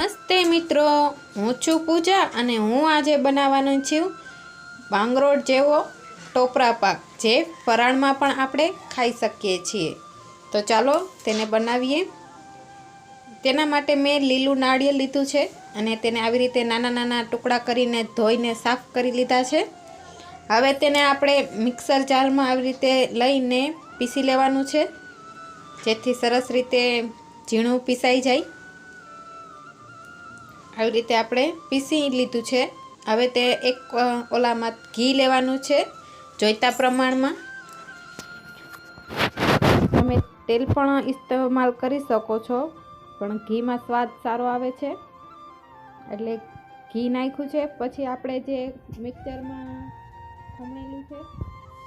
નમસ્તે મિત્રો, હું છું પૂજા અને હું આજે બનાવવાનું છું બાંગરોળ જેવો ટોપરા પાક, જે ફરાળમાં પણ આપણે ખાઈ શકીએ છીએ. તો ચાલો તેને બનાવીએ. તેના માટે મેં લીલું નાળિયેર લીધું છે અને તેને આવી રીતે નાના નાના ટુકડા કરીને ધોઈને સાફ કરી લીધા છે. હવે તેને આપણે મિક્સર જારમાં આવી રીતે લઈને પીસી લેવાનું છે, જેથી સરસ રીતે ઝીણું પીસાઈ જાય. આવી રીતે આપણે પીસી લીધું છે. હવે તે એક ઓલામાં ઘી લેવાનું છે, જોઈતા પ્રમાણમાં. તમે તેલ પણ ઇસ્તેમાલ કરી શકો છો, પણ ઘીમાં સ્વાદ સારો આવે છે. એટલે ઘી નાખ્યું છે, પછી આપણે જે મિક્સરમાં ખમણેલું છે,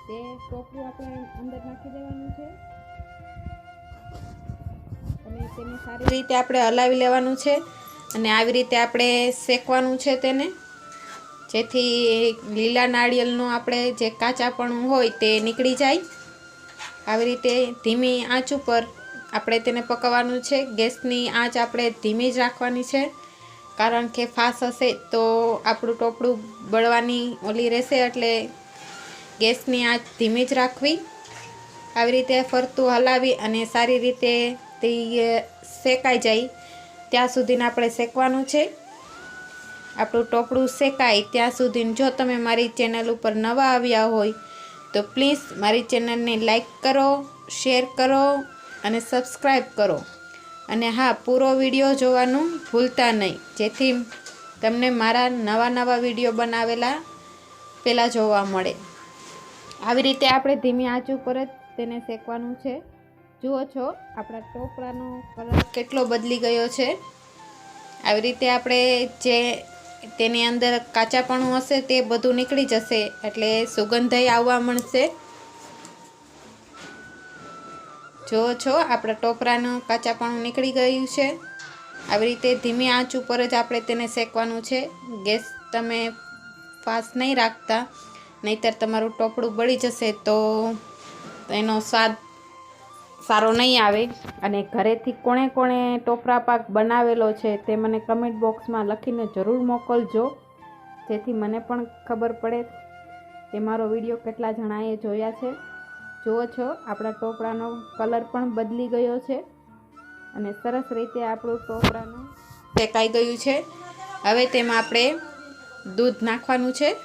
તે ટોપરું આપણે અંદર નાખી દેવાનું છે. અને તેને સારી રીતે આપણે હલાવી લેવાનું છે. અને આવી રીતે આપણે શેકવાનું છે તેને. જેથી લીલા નાળિયેરનું આપણે જે કાચાપણું હોય તે નીકળી જાય. આવી રીતે ધીમી આંચ ઉપર આપણે તેને પકવવાનું છે. ગેસની આંચ આપણે ધીમી જ રાખવાની છે. કારણ કે ફાસ હશે તો આપણું ટોપડું બળવાની ઓલી રહેશે એટલે ગેસની આંચ ધીમી જ રાખવી. આવી રીતે ફરતું હલાવી અને સારી રીતે તે શેકાઈ જાય. ત્યાં સુધીને આપણે શેકવાનું છે. આપણું ટોપડું શેકાય ત્યાં સુધી જો તમે મારી ચેનલ ઉપર નવા આવ્યા હોય, તો પ્લીઝ મારી ચેનલને લાઈક કરો, શેર કરો અને સબસ્ક્રાઈબ કરો. અને હા, પૂરો વીડિયો જોવાનું ભૂલતા નહીં. જેથી તમને મારા નવા નવા વીડિયો બનાવેલા પહેલાં જોવા મળે. આવી રીતે આપણે ધીમી આંચ ઉપર જ તેને શેકવાનું છે. જુઓ છો, આપણા ટોપરાનો કલર કેટલો બદલી ગયો છે. આવી રીતે આપણે જે તેની અંદર કાચાપણું હશે તે બધું નીકળી જશે, એટલે સુગંધય આવવા મળશે જુઓ છો, આપણા ટોપરાનું કાચાપણું નીકળી ગયું છે. આવી રીતે ધીમી આંચ ઉપર જ આપણે તેને શેકવાનું છે. ગેસ તમે ફાસ્ટ નહીં રાખતા, નહીંતર તમારું ટોપડું બળી જશે તો એનો સ્વાદ સારો નહીં આવે અને ઘરેથી કોણે કોણે ટોપરા પાક બનાવેલો છે તે મને કમેન્ટ બોક્સમાં લખીને જરૂર મોકલજો. જેથી મને પણ ખબર પડે કે મારો વીડિયો કેટલા જણાએ જોયા છે. જુઓ છો, આપણા ટોપરાનો કલર પણ બદલી ગયો છે અને સરસ રીતે આપણું ટોપરાનું શેકાઈ ગયું છે. હવે તેમાં આપણે દૂધ નાખવાનું છે.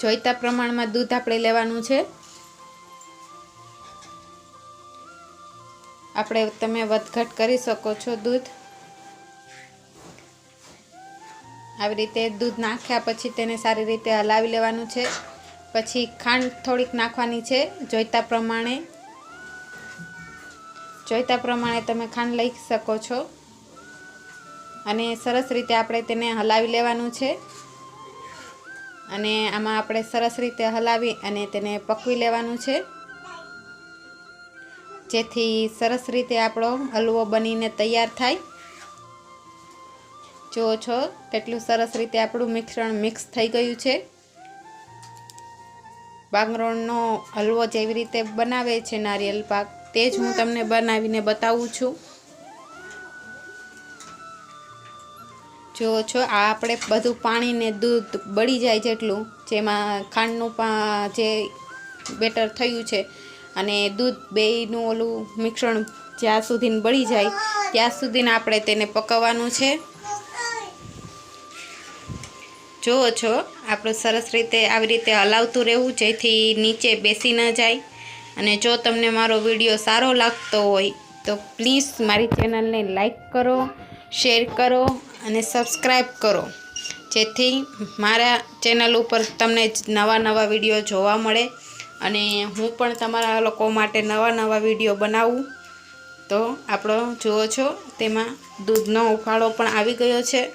જોઈતા પ્રમાણમાં દૂધ આપણે લેવાનું છે. આપણે તમે વધઘટ કરી શકો છો દૂધ. આવી રીતે દૂધ નાખ્યા પછી તેને સારી રીતે હલાવી લેવાનું છે. પછી ખાંડ થોડીક નાખવાની છે, જોઈતા પ્રમાણે. જોઈતા પ્રમાણે તમે ખાંડ લઈ શકો છો. અને સરસ રીતે આપણે તેને હલાવી લેવાનું છે. અને આમાં આપણે સરસ રીતે હલાવી અને તેને પકવી લેવાનું છે. જેથી સરસ રીતે આપણો હલવો બનીને તૈયાર થાય. જુઓ છો કેટલું સરસ રીતે આપણું મિશ્રણ મિક્સ થઈ ગયું છે. બાંગરોળનો હલવો જેવી રીતે બનાવે છે નારિયેલ પાક, તે જ હું તમને બનાવીને બતાવું છું. જુઓ છો, આ આપણે બધું પાણીને દૂધ બળી જાય જેટલું, જેમાં ખાંડનું પણ જે બેટર થયું છે અને દૂધ બેયનું ઓલું મિશ્રણ જ્યાં સુધી બળી જાય, ત્યાં સુધીને આપણે તેને પકવવાનું છે. જુઓ છો, આપણું સરસ રીતે આવી રીતે હલાવતું રહેવું, જેથી નીચે બેસી ન જાય. અને જો તમને મારો વીડિયો સારો લાગતો હોય, તો પ્લીઝ મારી ચેનલને લાઈક કરો, શેર કરો અને સબસ્ક્રાઈબ કરો. જેથી મારા ચેનલ ઉપર તમને નવા નવા વીડિયો જોવા મળે. અને હું પણ તમારા લોકો માટે નવા નવા વીડિયો બનાવું. તો આપણો જુઓ છો, તેમાં દૂધનો ઉફાળો પણ આવી ગયો છે.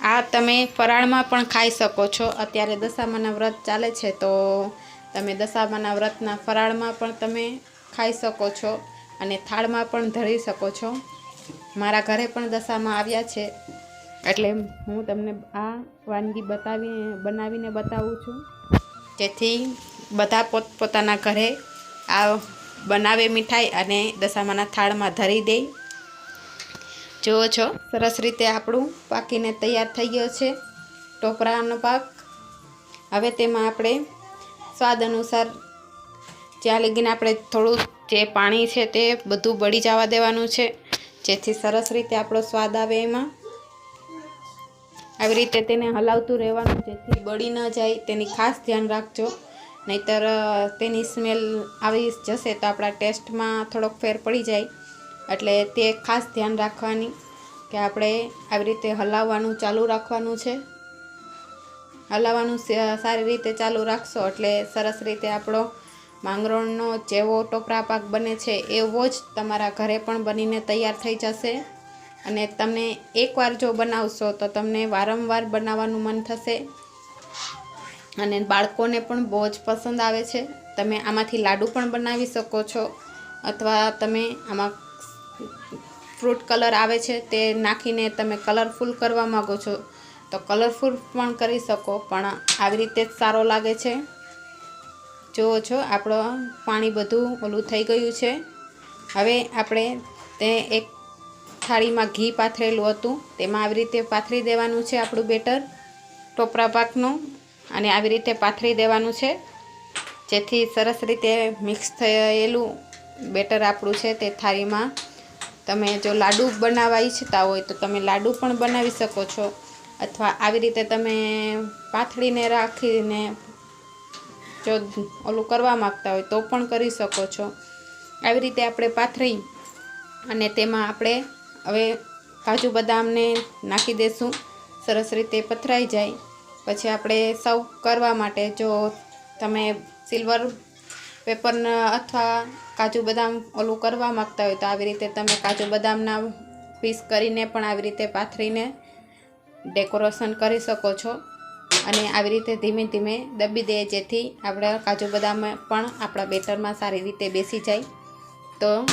આ તમે ફરાળમાં પણ ખાઈ શકો છો. અત્યારે દશામાના વ્રત ચાલે છે, તો તમે દશામાના વ્રતના ફરાળમાં પણ તમે ખાઈ શકો છો અને થાળમાં પણ ધરી શકો છો. મારા ઘરે પણ દશામાં આવ્યા છે. એટલે હું તમને આ વાનગી બતાવી, બનાવીને બતાવું છું. જેથી બધા પોતપોતાના ઘરે આ બનાવે મીઠાઈ અને દશામાના થાળમાં ધરી દે. જુઓ છો, સરસ રીતે આપણું પાકીને તૈયાર થઈ ગયો છે. ટોપરાનો પાક. હવે તેમાં આપણે સ્વાદ અનુસાર જ્યાં લગીને આપણે થોડું જે પાણી છે તે બધું બળી જવા દેવાનું છે. જેથી સરસ રીતે આપણો સ્વાદ આવે એમાં. આવી રીતે તેને હલાવતું રહેવાનું, જેથી બળી ન જાય. તેની ખાસ ધ્યાન રાખજો. નહીતર તેની સ્મેલ આવી જશે તો આપણા ટેસ્ટમાં થોડોક ફેર પડી જાય. એટલે તે ખાસ ધ્યાન રાખવાની કે આપણે આવી રીતે હલાવવાનું ચાલુ રાખવાનું છે. હલાવવાનું સારી રીતે ચાલુ રાખશો એટલે સરસ રીતે આપણો માંગરોળનો જેવો ટોપરા પાક બને છે, એવો જ તમારા ઘરે પણ બનીને તૈયાર થઈ જશે. અને તમે એકવાર જો બનાવશો તો તમને વારંવાર બનાવવાનું મન થશે. અને બાળકોને પણ બહુ જ પસંદ આવે છે. તમે આમાંથી લાડુ પણ બનાવી શકો છો અથવા તમે આમાં ફ્રૂટ કલર આવે છે તે નાખીને તમે કલરફુલ કરવા માગો છો તો કલરફુલ પણ કરી શકો, પણ આવી રીતે જ સારો લાગે છે. જુઓ છો આપણો પાણી બધું ઓલું થઈ ગયું છે. હવે આપણે તે એક થાળીમાં ઘી પાથરેલું હતું. તેમાં આવી રીતે પાથરી દેવાનું છે આપણું બેટર, ટોપરા પાકનું. અને આવી રીતે પાથરી દેવાનું છે. જેથી સરસ રીતે મિક્સ થયેલું બેટર આપણું છે તે થાળીમાં. તમે જો લાડુ બનાવવા ઈચ્છતા હોય તો તમે લાડુ પણ બનાવી શકો છો. અથવા આવી રીતે તમે પાથળીને રાખીને જો ઓલું કરવા માગતા હોય તો પણ કરી શકો છો. આવી રીતે આપણે પાથરી અને તેમાં આપણે હવે કાજુ બદામને નાખી દઈશું સરસ રીતે પથરાઈ જાય. પછી આપણે સર્વ કરવા માટે જો તમે સિલ્વર પેપરના અથવા કાજુ બદામ ઓલું કરવા માગતા હોય તો આવી રીતે તમે કાજુ બદામના પીસ કરીને પણ આવી રીતે પાથરીને ડેકોરેશન કરી શકો છો. અને આવી રીતે ધીમે ધીમે દબી દે જેથી આપણા કાજુ બદામ પણ આપણા બેટરમાં સારી રીતે બેસી જાય. તો